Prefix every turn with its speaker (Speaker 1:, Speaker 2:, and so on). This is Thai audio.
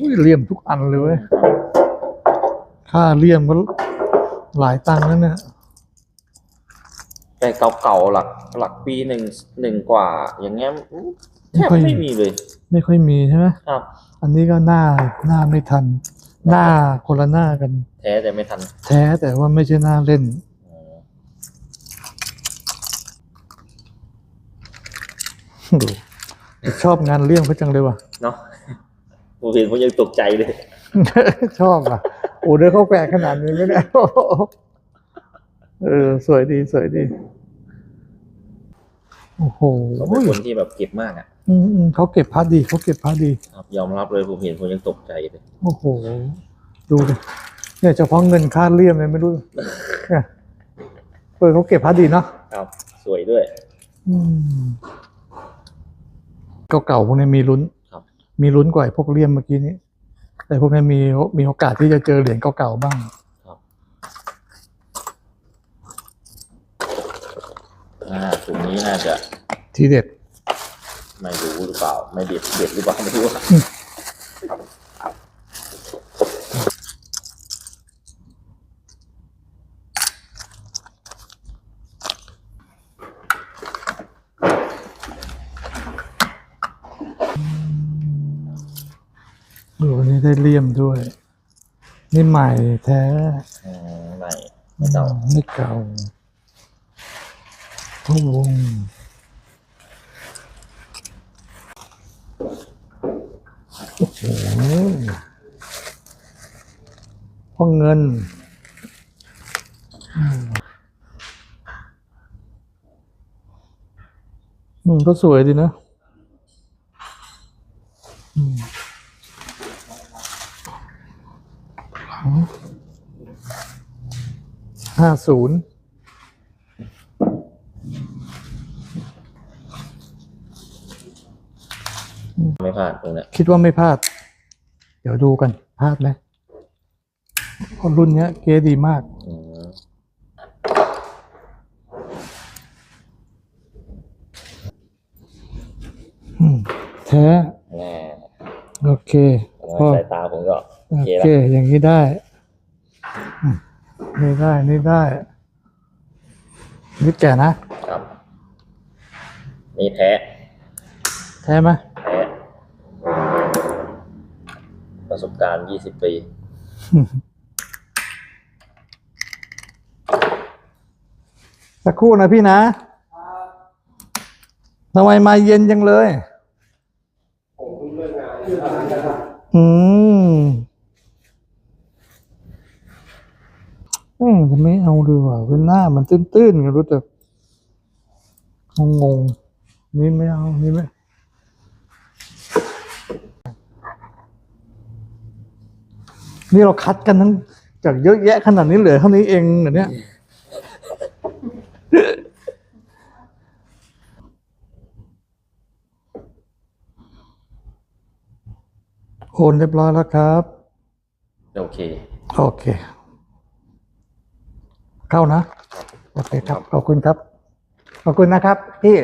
Speaker 1: อุ้ยเลี่ยมทุกอันเลยเว้ยค่าเลี่ยมก็หลายตังค์นั่นเนี่ย
Speaker 2: แต่เก่าๆหลักหลักปีหนึ่งหนึ่งกว่า อย่างเงี้ยแทบไม่มีเลย
Speaker 1: ไม่ค่อยมีใช่ไหม
Speaker 2: ครับ
Speaker 1: อันนี้ก็หน้าหน้าไม่ทัน หน้าคนละหน้ากัน
Speaker 2: แท้แต่ไม่ทัน
Speaker 1: แท้แต่ว่าไม่ใช่หน้าเล่น
Speaker 2: อ๋อ
Speaker 1: ดูชอบงานเลี่ยมเขาจังเลยว่ะ
Speaker 2: เนาะ ผมเห็นผมยังตกใจเลย
Speaker 1: ชอบอะโอ้เดินเข้าแปลกขนาดนี้ไม่ได้เออ สวยดีสวยดี โอ้โห
Speaker 2: เขาเป็นคนที่แบบเก็บมากอะ
Speaker 1: อืมอืมเขาเก็บพาร์ทดีเขาเก็บพาร์ทดี
Speaker 2: ครับยอมรับเลยผมเห็นผมยังตกใจเลย
Speaker 1: โอ้โห ดูดิเนี่ยเฉพาะเงินค่าเลี่ยมเลยไม่รู้เนี่ยเออเขาเก็บพาร์ทดีเนาะ
Speaker 2: ครับ สวยด้วย
Speaker 1: อืม เก่าๆพวกนี้มีลุ้น
Speaker 2: ครับ
Speaker 1: มีลุ้นกว่าไอ้พวกเลี่ยมเมื่อกี้นี้แต่พวกนี้มีมีโอกาสที่จะเจอเหรียญเก่าๆบ้าง
Speaker 2: อ่าถุงนี้น่าจะ
Speaker 1: ทีเด็ด
Speaker 2: ไม่รู้หรือเปล่า ไม่เด็ดเด็ดหรือเปล่าไม่รู้
Speaker 1: โอ้นี่ได้เลี่ยมด้วย นี่ใหม่แท้
Speaker 2: อืมไม่ไม่เก่า
Speaker 1: ไม่เก่าพวงโอ้โหพ่อเงินอืมก็สวยดีนะอืม ห้าศูนย์
Speaker 2: ไม่พลาดตรงเนี้ย
Speaker 1: คิดว่าไม่พลาด เดี๋ยวดูกันพลาดไหมเพราะรุ่นเนี้ย เก๋ดีมาก
Speaker 2: อืม
Speaker 1: อืมแท้
Speaker 2: แน่
Speaker 1: โอเค
Speaker 2: สายตาผมก็โอ
Speaker 1: โอ
Speaker 2: เค
Speaker 1: เค
Speaker 2: แล้ว
Speaker 1: อย่างนี้ได้อืมนี่ได้ นี่ได้ นี่แก่นะ
Speaker 2: ครับ นี่แท้
Speaker 1: แท้ไหม
Speaker 2: แท้ประสบการณ์ยี่สิบปี
Speaker 1: สักครู่นะพี่นะทำไมมาเย็นจังเลย อืม เอ้ยจะไม่เอาดีกว่าเป็นหน้ามันตื้นๆกันรู้จักงงๆนี่ไม่เอา นี่ไม่นี่เราคัดกันทั้งจากเยอะแยะขนาดนี้เหลือเท่านี้เองเหรอเนี่ยโอนเรียบร้อยแล้วครับ
Speaker 2: โอเค
Speaker 1: โอเค เข้านะ โอเคครับ ขอบคุณครับ ขอบคุณนะครับพี่